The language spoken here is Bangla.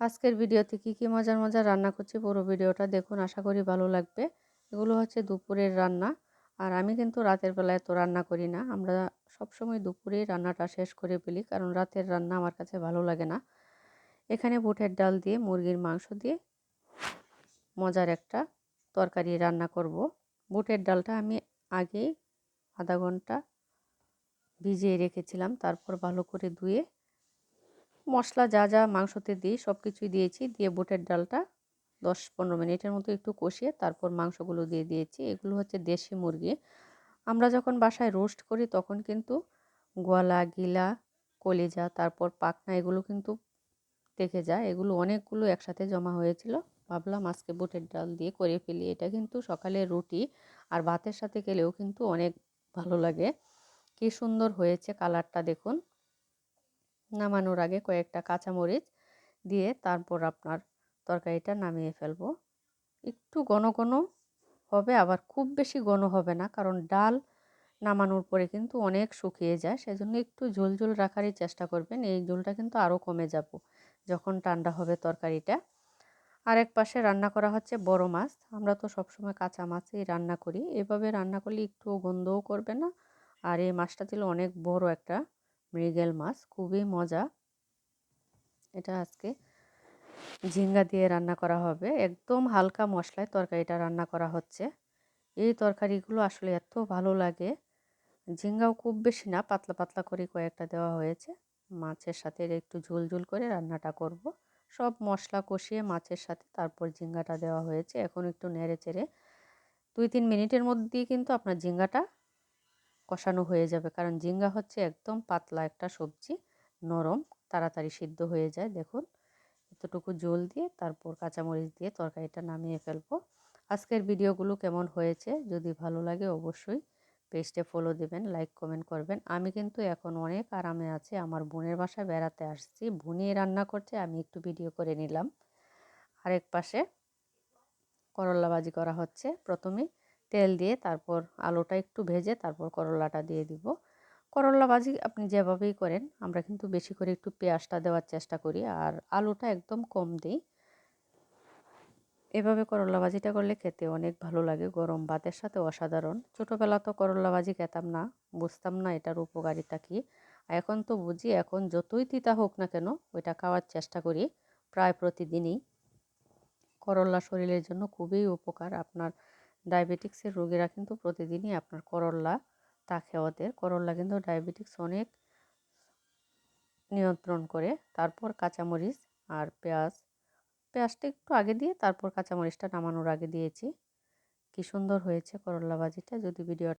আজকের ভিডিওতে কী কী মজার মজার রান্না করছি পুরো ভিডিওটা দেখুন, আশা করি ভালো লাগবে। এগুলো হচ্ছে দুপুরের রান্না। আর আমি কিন্তু রাতের বেলায় তো রান্না করি না। আমরা সবসময় দুপুরেই রান্নাটা শেষ করে ফেলি, কারণ রাতের রান্না আমার কাছে ভালো লাগে না। এখানে বুটের ডাল দিয়ে, মুরগির মাংস দিয়ে মজার একটা তরকারি রান্না করব। বুটের ডালটা আমি আগেই আধা ঘণ্টা ভিজিয়ে রেখেছিলাম, তারপর ভালো করে ধুয়ে মশলা, যা যা মাংসতে দিই সব কিছুই দিয়েছি। দিয়ে বুটের ডালটা দশ পনেরো মিনিটের মতো একটু কষিয়ে তারপর মাংসগুলো দিয়ে দিয়েছি। এগুলো হচ্ছে দেশি মুরগি। আমরা যখন বাসায় রোস্ট করি তখন কিন্তু গলা গিলা, কলিজা, তারপর পাকনা এগুলো কিন্তু দেখে যায়। এগুলো অনেকগুলো একসাথে জমা হয়েছিল। ভাবলাম আজকে বুটের ডাল দিয়ে করে ফেলি। এটা কিন্তু সকালে রুটি আর ভাতের সাথে গেলেও কিন্তু অনেক ভালো লাগে। কি সুন্দর হয়েছে কালারটা দেখুন। নামানোর আগে কয়েকটা কাঁচামরিচ দিয়ে তারপর আপনার তরকারিটা নামিয়ে ফেলব। একটু ঘন ঘন হবে, আবার খুব বেশি ঘন হবে না, কারণ ডাল নামানোর পরে কিন্তু অনেক শুকিয়ে যায়। সেজন্য একটু ঝোল ঝোল রাখারই চেষ্টা করবেন, এই ঝোলটা কিন্তু আরও কমে যাব যখন ঠান্ডা হবে তরকারিটা। আরেক পাশে রান্না করা হচ্ছে বড় মাছ। আমরা তো সবসময় কাঁচা মাছই রান্না করি। এভাবে রান্না করলে একটু গন্ধও করবে না। আর এই মাছটা ছিল অনেক বড় একটা মৃগেল মাছ, খুবই মজা। এটা আজকে ঝিঙ্গা দিয়ে রান্না করা হবে। একদম হালকা মশলায় তরকারিটা রান্না করা হচ্ছে। এই তরকারিগুলো আসলে এত ভালো লাগে। ঝিঙ্গাও খুব বেশি না, পাতলা পাতলা করে কয়েকটা দেওয়া হয়েছে। মাছের সাথে একটু ঝোল ঝোল করে রান্নাটা করব। সব মশলা কষিয়ে মাছের সাথে তারপর ঝিঙ্গাটা দেওয়া হয়েছে। এখন একটু নেড়ে চেড়ে দুই তিন মিনিটের মধ্যেই কিন্তু আপনার ঝিঙ্গাটা কষানো হয়ে যাবে। কারণ ঝিঙ্গা হচ্ছে একদম পাতলা একটা সবজি, নরম, তাড়াতাড়ি সিদ্ধ হয়ে যায়। দেখুন, এতটুকু জল দিয়ে তারপর কাঁচামরিচ দিয়ে তরকারিটা নামিয়ে ফেলব। আজকের ভিডিওগুলো কেমন হয়েছে? যদি ভালো লাগে অবশ্যই পেজটে ফলো দেবেন লাইক কমেন্ট করবেন। আমি কিন্তু এখন অনেক আরামে আছি। আমার বোনের বাসায় বেড়াতে আসছি। বোনই রান্না করছে, আমি একটু ভিডিও করে নিলাম। আরেক পাশে করল্লা ভাজি করা হচ্ছে প্রথমে। তেল দিয়ে তারপর আলুটা একটু ভেজে তারপর করলাটা দিয়ে দিব। করলা ভাজি আপনি যেভাবেই করেন, আমরা কিন্তু বেশি করে একটু পেঁয়াজটা দেওয়ার চেষ্টা করি আর আলুটা একদম কম দিই। এভাবে করলা ভাজিটা করলে খেতে অনেক ভালো লাগে, গরম ভাতের সাথে অসাধারণ। ছোটোবেলা তো করলা ভাজি খেতাম না, বুঝতাম না এটার উপকারিতা কী। এখন তো বুঝি, এখন যতই তিতা হোক না কেন ওইটা খাওয়ার চেষ্টা করি, প্রায় প্রতিদিনই। করলা শরীরের জন্য খুবই উপকার, আপনার ডায়াবেটিক্সের রোগীরা কিন্তু প্রতিদিনই আপনার করল্লা তা খেয়াতে করল্লা কিন্তু ডায়াবেটিক্স অনেক নিয়ন্ত্রণ করে। তারপর কাঁচামরিচ আর পেঁয়াজ। পেঁয়াজটা একটু আগে দিয়ে তারপর কাঁচামরিচটা নামানোর আগে দিয়েছি। কি সুন্দর হয়েছে করল্লা ভাজিটা। যদি ভিডিও